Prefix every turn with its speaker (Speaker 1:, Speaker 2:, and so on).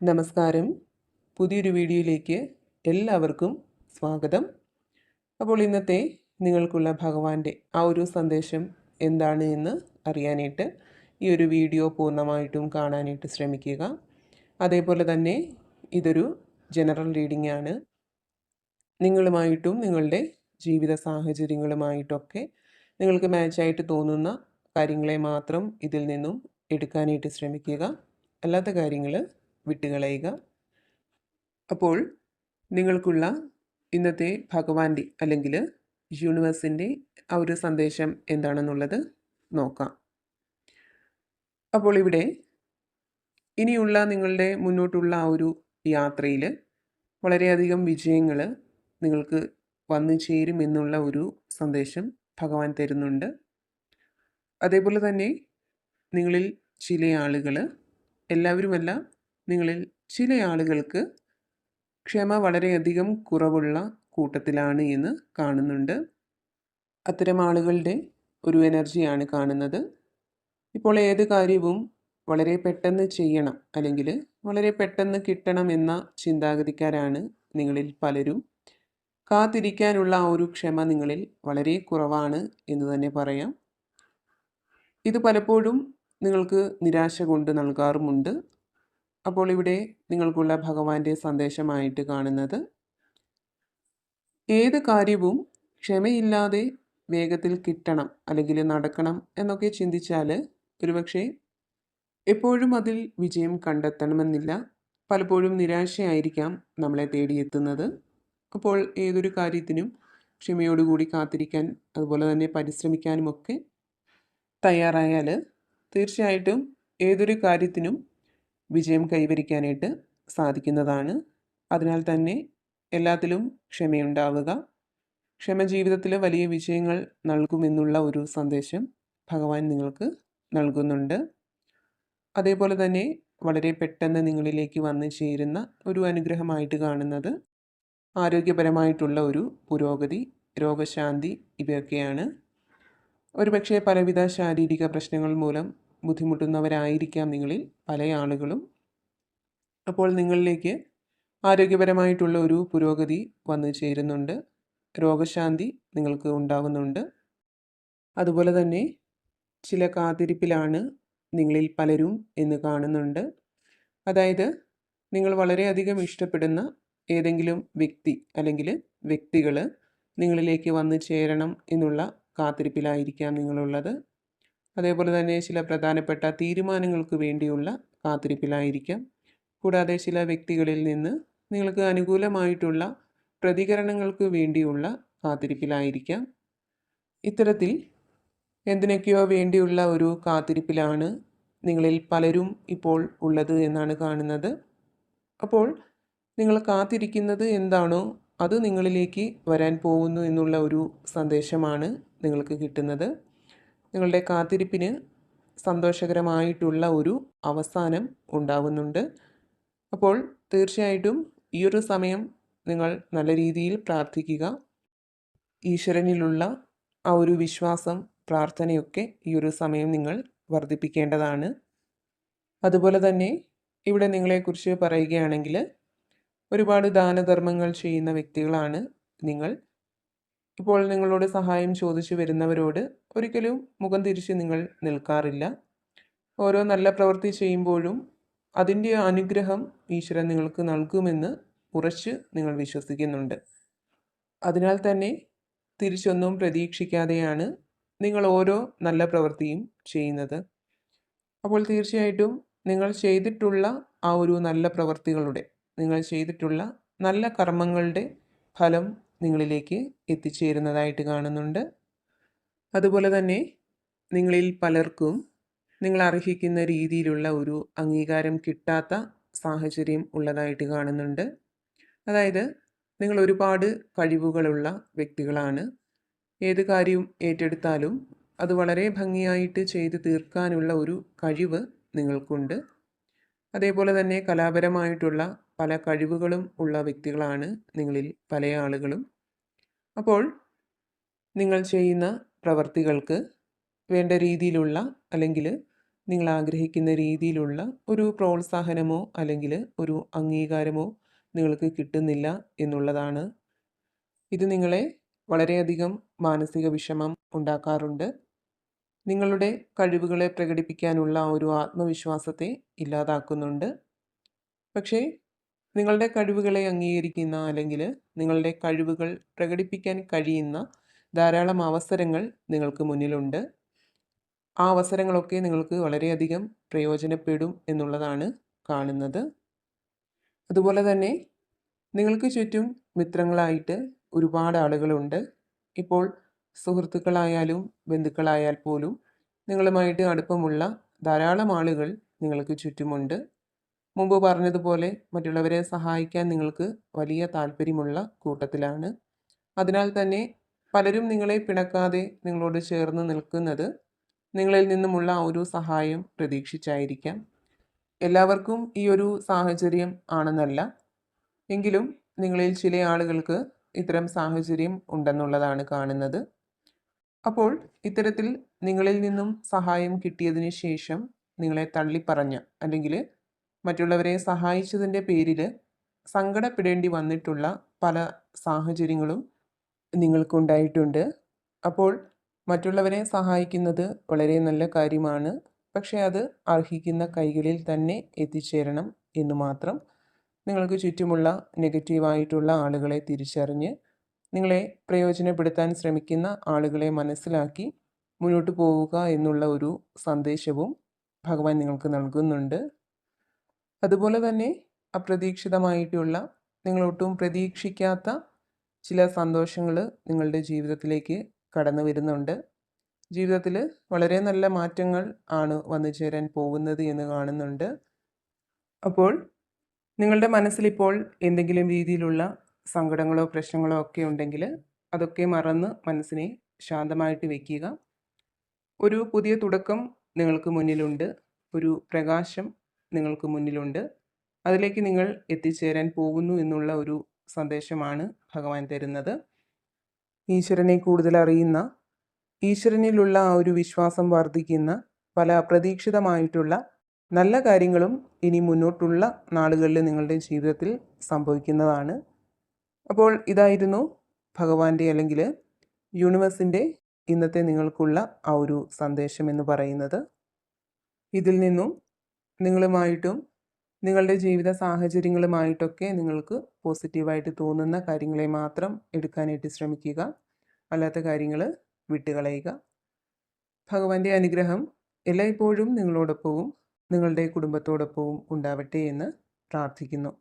Speaker 1: നമസ്കാരം. പുതിയൊരു വീഡിയോയിലേക്ക് എല്ലാവർക്കും സ്വാഗതം. അപ്പോൾ ഇന്നത്തെ നിങ്ങൾക്കുള്ള ഭഗവാന്റെ ആ ഒരു സന്ദേശം എന്താണ് എന്ന് അറിയാനായിട്ട് ഈ ഒരു വീഡിയോ പൂർണമായിട്ടും കാണാനായിട്ട് ശ്രമിക്കുക. അതേപോലെ തന്നെ ഇതൊരു ജനറൽ റീഡിംഗ് ആണ്. നിങ്ങളുമായിട്ടും നിങ്ങളുടെ ജീവിത സാഹചര്യങ്ങളുമായിട്ടൊക്കെ നിങ്ങൾക്ക് മാച്ചായിട്ട് തോന്നുന്ന കാര്യങ്ങളെ മാത്രം ഇതിൽ നിന്നും എടുക്കാനായിട്ട് ശ്രമിക്കുക. അല്ലാത്ത കാര്യങ്ങൾ വിട്ടുകളയുക. അപ്പോൾ നിങ്ങൾക്കുള്ള ഇന്നത്തെ ഭഗവാന്റെ അല്ലെങ്കിൽ യൂണിവേഴ്സിന്റെ ആ ഒരു സന്ദേശം എന്താണെന്നുള്ളത് നോക്കാം. അപ്പോൾ ഇവിടെ ഇനിയുള്ള നിങ്ങളുടെ മുന്നോട്ടുള്ള ആ ഒരു യാത്രയിൽ വളരെയധികം വിജയങ്ങൾ നിങ്ങൾക്ക് വന്നു ചേരും എന്നുള്ള ഒരു സന്ദേശം ഭഗവാൻ തരുന്നുണ്ട്. അതേപോലെ തന്നെ നിങ്ങളിൽ ചില ആളുകൾ എല്ലാവരുമല്ല നിങ്ങളിൽ ചില ആളുകൾക്ക് ക്ഷമ വളരെയധികം കുറവുള്ള കൂട്ടത്തിലാണ് എന്ന് കാണുന്നുണ്ട്. അത്തരം ആളുകളുടെ ഒരു എനർജിയാണ് കാണുന്നത്. ഇപ്പോൾ ഏത് കാര്യവും വളരെ പെട്ടെന്ന് ചെയ്യണം അല്ലെങ്കിൽ വളരെ പെട്ടെന്ന് കിട്ടണം എന്ന ചിന്താഗതിക്കാരാണ് നിങ്ങളിൽ പലരും. കാത്തിരിക്കാനുള്ള ആ ഒരു ക്ഷമ നിങ്ങളിൽ വളരെ കുറവാണ് എന്ന് തന്നെ പറയാം. ഇത് പലപ്പോഴും നിങ്ങൾക്ക് നിരാശ കൊണ്ട് നൽകാറുമുണ്ട്. അപ്പോൾ ഇവിടെ നിങ്ങൾക്കുള്ള ഭഗവാന്റെ സന്ദേശമായിട്ട് കാണുന്നത്. ഏത് കാര്യവും ക്ഷമയില്ലാതെ വേഗത്തിൽ കിട്ടണം അല്ലെങ്കിൽ നടക്കണം എന്നൊക്കെ ചിന്തിച്ചാൽ ഒരുപക്ഷെ എപ്പോഴും അതിൽ വിജയം കണ്ടെത്തണമെന്നില്ല. പലപ്പോഴും നിരാശയായിരിക്കാം നമ്മളെ തേടിയെത്തുന്നത്. അപ്പോൾ ഏതൊരു കാര്യത്തിനും ക്ഷമയോടുകൂടി കാത്തിരിക്കാൻ അതുപോലെ തന്നെ പരിശ്രമിക്കാനുമൊക്കെ തയ്യാറായാൽ തീർച്ചയായിട്ടും ഏതൊരു കാര്യത്തിനും വിജയം കൈവരിക്കാനായിട്ട് സാധിക്കുന്നതാണ്. അതിനാൽ തന്നെ എല്ലാത്തിലും ക്ഷമയുണ്ടാവുക. ക്ഷമ ജീവിതത്തിൽ വലിയ വിജയങ്ങൾ നൽകുമെന്നുള്ള ഒരു സന്ദേശം ഭഗവാൻ നിങ്ങൾക്ക് നൽകുന്നുണ്ട്. അതേപോലെ തന്നെ വളരെ പെട്ടെന്ന് നിങ്ങളിലേക്ക് വന്നു ചേരുന്ന ഒരു അനുഗ്രഹമായിട്ട് കാണുന്നത് ആരോഗ്യപരമായിട്ടുള്ള ഒരു പുരോഗതി രോഗശാന്തി ഇവയൊക്കെയാണ്. ഒരുപക്ഷെ പലവിധ ശാരീരിക പ്രശ്നങ്ങൾ മൂലം ബുദ്ധിമുട്ടുന്നവരായിരിക്കാം നിങ്ങളിൽ പല ആളുകളും. അപ്പോൾ നിങ്ങളിലേക്ക് ആരോഗ്യപരമായിട്ടുള്ള ഒരു പുരോഗതി വന്നു ചേരുന്നുണ്ട്. രോഗശാന്തി നിങ്ങൾക്ക് ഉണ്ടാകുന്നുണ്ട് അതുപോലെ തന്നെ ചില കാത്തിരിപ്പിലാണ് നിങ്ങളിൽ പലരും എന്ന് കാണുന്നുണ്ട്. അതായത് നിങ്ങൾ വളരെയധികം ഇഷ്ടപ്പെടുന്ന ഏതെങ്കിലും വ്യക്തി അല്ലെങ്കിൽ വ്യക്തികൾ നിങ്ങളിലേക്ക് വന്നു ചേരണം എന്നുള്ള കാത്തിരിപ്പിലായിരിക്കാം നിങ്ങളുള്ളത്. അതേപോലെ തന്നെ ചില പ്രധാനപ്പെട്ട തീരുമാനങ്ങൾക്ക് വേണ്ടിയുള്ള കാത്തിരിപ്പിലായിരിക്കാം. കൂടാതെ ചില വ്യക്തികളിൽ നിന്ന് നിങ്ങൾക്ക് അനുകൂലമായിട്ടുള്ള പ്രതികരണങ്ങൾക്ക് വേണ്ടിയുള്ള കാത്തിരിപ്പിലായിരിക്കാം. ഇത്തരത്തിൽ എന്തിനൊക്കെയോ വേണ്ടിയുള്ള ഒരു കാത്തിരിപ്പിലാണ് നിങ്ങളിൽ പലരും ഇപ്പോൾ ഉള്ളത് എന്നാണ് കാണുന്നത്. അപ്പോൾ നിങ്ങൾ കാത്തിരിക്കുന്നത് എന്താണോ അത് നിങ്ങളിലേക്ക് വരാൻ പോകുന്നു എന്നുള്ള ഒരു സന്ദേശമാണ് നിങ്ങൾക്ക് കിട്ടുന്നത്. നിങ്ങളുടെ കാത്തിരിപ്പിന് സന്തോഷകരമായിട്ടുള്ള ഒരു അവസാനം ഉണ്ടാവുന്നുണ്ട്. അപ്പോൾ തീർച്ചയായിട്ടും ഈ ഒരു സമയം നിങ്ങൾ നല്ല രീതിയിൽ പ്രാർത്ഥിക്കുക. ഈശ്വരനിലുള്ള ആ ഒരു വിശ്വാസം പ്രാർത്ഥനയൊക്കെ ഈ ഒരു സമയം നിങ്ങൾ വർദ്ധിപ്പിക്കേണ്ടതാണ്. അതുപോലെ തന്നെ ഇവിടെ നിങ്ങളെക്കുറിച്ച് പറയുകയാണെങ്കിൽ ഒരുപാട് ദാനധർമ്മങ്ങൾ ചെയ്യുന്ന വ്യക്തികളാണ് നിങ്ങൾ. ഇപ്പോൾ നിങ്ങളോട് സഹായം ചോദിച്ചു വരുന്നവരോട് ഒരിക്കലും മുഖം തിരിച്ച് നിങ്ങൾ നിൽക്കാറില്ല. ഓരോ നല്ല പ്രവൃത്തി ചെയ്യുമ്പോഴും അതിന്റെ അനുഗ്രഹം ഈശ്വരൻ നിങ്ങൾക്ക് നൽകുമെന്ന് ഉറച്ച് നിങ്ങൾ വിശ്വസിക്കുന്നുണ്ട്. അതിനാൽ തന്നെ തിരിച്ചൊന്നും പ്രതീക്ഷിക്കാതെയാണ് നിങ്ങൾ ഓരോ നല്ല പ്രവൃത്തിയും ചെയ്യുന്നത്. അപ്പോൾ തീർച്ചയായിട്ടും നിങ്ങൾ ചെയ്തിട്ടുള്ള ആ ഒരു നല്ല പ്രവൃത്തികളുടെ നിങ്ങൾ ചെയ്തിട്ടുള്ള നല്ല കർമ്മങ്ങളുടെ ഫലം നിങ്ങളിലേക്ക് എത്തിച്ചേരുന്നതായിട്ട് കാണുന്നുണ്ട്. അതുപോലെ തന്നെ നിങ്ങളിൽ പലർക്കും നിങ്ങൾ അർഹിക്കുന്ന രീതിയിലുള്ള ഒരു അംഗീകാരം കിട്ടാത്ത സാഹചര്യം ഉള്ളതായിട്ട് കാണുന്നുണ്ട്. അതായത് നിങ്ങൾ ഒരുപാട് കഴിവുകളുള്ള വ്യക്തികളാണ്. ഏത് കാര്യവും ഏറ്റെടുത്താലും അത് വളരെ ഭംഗിയായിട്ട് ചെയ്ത് തീർക്കാനുള്ള ഒരു കഴിവ് നിങ്ങൾക്കുണ്ട്. അതേപോലെ തന്നെ കലാപരമായിട്ടുള്ള പല കഴിവുകളും ഉള്ള വ്യക്തികളാണ് നിങ്ങളിൽ പല ആളുകളും. അപ്പോൾ നിങ്ങൾ ചെയ്യുന്ന പ്രവർത്തികൾക്ക് വേണ്ട രീതിയിലുള്ള അല്ലെങ്കിൽ നിങ്ങൾ ആഗ്രഹിക്കുന്ന രീതിയിലുള്ള ഒരു പ്രോത്സാഹനമോ അല്ലെങ്കിൽ ഒരു അംഗീകാരമോ നിങ്ങൾക്ക് കിട്ടുന്നില്ല എന്നുള്ളതാണ്. ഇത് നിങ്ങളെ വളരെയധികം മാനസിക വിഷമം ഉണ്ടാക്കാറുണ്ട്. നിങ്ങളുടെ കഴിവുകളെ പ്രകടിപ്പിക്കാനുള്ള ഒരു ആത്മവിശ്വാസത്തെ ഇല്ലാതാക്കുന്നുണ്ട്. പക്ഷേ നിങ്ങളുടെ കഴിവുകളെ അംഗീകരിക്കുന്ന അല്ലെങ്കിൽ നിങ്ങളുടെ കഴിവുകൾ പ്രകടിപ്പിക്കാൻ കഴിയുന്ന ധാരാളം അവസരങ്ങൾ നിങ്ങൾക്ക് മുന്നിലുണ്ട്. ആ അവസരങ്ങളൊക്കെ നിങ്ങൾക്ക് വളരെയധികം പ്രയോജനപ്പെടും എന്നുള്ളതാണ് കാണുന്നത്. അതുപോലെ തന്നെ നിങ്ങൾക്ക് ചുറ്റും മിത്രങ്ങളായിട്ട് ഒരുപാട് ആളുകളുണ്ട്. ഇപ്പോൾ സുഹൃത്തുക്കളായാലും ബന്ധുക്കളായാൽ പോലും നിങ്ങളുമായിട്ട് അടുപ്പമുള്ള ധാരാളം ആളുകൾ നിങ്ങൾക്ക് ചുറ്റുമുണ്ട്. മുമ്പ് പറഞ്ഞതുപോലെ മറ്റുള്ളവരെ സഹായിക്കാൻ നിങ്ങൾക്ക് വലിയ താല്പര്യമുള്ള കൂട്ടത്തിലാണ്. അതിനാൽ തന്നെ പലരും നിങ്ങളെ പിണക്കാതെ നിങ്ങളോട് ചേർന്ന് നിൽക്കുന്നത് നിങ്ങളിൽ നിന്നുമുള്ള ഒരു സഹായം പ്രതീക്ഷിച്ചായിരിക്കാം. എല്ലാവർക്കും ഈ ഒരു സാഹചര്യം ആണെന്നല്ല. എങ്കിലും നിങ്ങളിൽ ചില ആളുകൾക്ക് ഇത്തരം സാഹചര്യം ഉണ്ടെന്നുള്ളതാണ് കാണുന്നത്. അപ്പോൾ ഇത്തരത്തിൽ നിങ്ങളിൽ നിന്നും സഹായം കിട്ടിയതിന് ശേഷം നിങ്ങളെ തള്ളിപ്പറഞ്ഞ അല്ലെങ്കിൽ മറ്റുള്ളവരെ സഹായിച്ചതിന്റെ പേരിൽ സങ്കടപ്പെടേണ്ടി വന്നിട്ടുള്ള പല സാഹചര്യങ്ങളും നിങ്ങൾക്കുണ്ടായിട്ടുണ്ട്. അപ്പോൾ മറ്റുള്ളവരെ സഹായിക്കുന്നത് വളരെ നല്ല കാര്യമാണ്. പക്ഷേ അത് അർഹിക്കുന്ന കൈകളിൽ തന്നെ എത്തിച്ചേരണം എന്ന് മാത്രം നിങ്ങൾക്ക് ചുറ്റുമുള്ള നെഗറ്റീവായിട്ടുള്ള ആളുകളെ തിരിച്ചറിഞ്ഞ് നിങ്ങളെ പ്രയോജനപ്പെടുത്താൻ ശ്രമിക്കുന്ന ആളുകളെ മനസ്സിലാക്കി മുന്നോട്ട് പോവുക എന്നുള്ള ഒരു സന്ദേശവും ഭഗവാൻ നിങ്ങൾക്ക് നൽകുന്നുണ്ട്. അതുപോലെ തന്നെ അപ്രതീക്ഷിതമായിട്ടുള്ള നിങ്ങളൊട്ടും പ്രതീക്ഷിക്കാത്ത ചില സന്തോഷങ്ങൾ നിങ്ങളുടെ ജീവിതത്തിലേക്ക് കടന്നു വരുന്നുണ്ട്. ജീവിതത്തിൽ വളരെ നല്ല മാറ്റങ്ങൾ ആണ് വന്നു ചേരാൻ പോകുന്നത് എന്ന് കാണുന്നുണ്ട്. അപ്പോൾ നിങ്ങളുടെ മനസ്സിലിപ്പോൾ എന്തെങ്കിലും രീതിയിലുള്ള സങ്കടങ്ങളോ പ്രശ്നങ്ങളോ ഒക്കെ ഉണ്ടെങ്കിൽ അതൊക്കെ മറന്ന് മനസ്സിനെ ശാന്തമായിട്ട് വയ്ക്കുക ഒരു പുതിയ തുടക്കം നിങ്ങൾക്ക് മുന്നിലുണ്ട്. ഒരു പ്രകാശം നിങ്ങൾക്ക് മുന്നിലുണ്ട്. അതിലേക്ക് നിങ്ങൾ എത്തിച്ചേരാൻ പോകുന്നു എന്നുള്ള ഒരു സന്ദേശമാണ് ഭഗവാൻ തരുന്നത്. ഈശ്വരനെ കൂടുതൽ അറിയുന്ന ഈശ്വരനിലുള്ള ആ ഒരു വിശ്വാസം വർദ്ധിക്കുന്ന പല അപ്രതീക്ഷിതമായിട്ടുള്ള നല്ല കാര്യങ്ങളും ഇനി മുന്നോട്ടുള്ള നാളുകളിൽ നിങ്ങളുടെ ജീവിതത്തിൽ സംഭവിക്കുന്നതാണ്. അപ്പോൾ ഇതായിരുന്നു ഭഗവാന്റെ അല്ലെങ്കിൽ യൂണിവേഴ്സിന്റെ ഇന്നത്തെ നിങ്ങൾക്കുള്ള ആ ഒരു സന്ദേശം എന്ന് പറയുന്നത്. ഇതിൽ നിന്നും നിങ്ങളുമായിട്ടും നിങ്ങളുടെ ജീവിത സാഹചര്യങ്ങളുമായിട്ടൊക്കെ നിങ്ങൾക്ക് പോസിറ്റീവായിട്ട് തോന്നുന്ന കാര്യങ്ങളെ മാത്രം എടുക്കാനായിട്ട് ശ്രമിക്കുക. അല്ലാത്ത കാര്യങ്ങൾ വിട്ടുകളയുക. ഭഗവാന്റെ അനുഗ്രഹം എല്ലായ്പ്പോഴും നിങ്ങളോടൊപ്പവും നിങ്ങളുടെ കുടുംബത്തോടൊപ്പവും ഉണ്ടാവട്ടെ എന്ന് പ്രാർത്ഥിക്കുന്നു.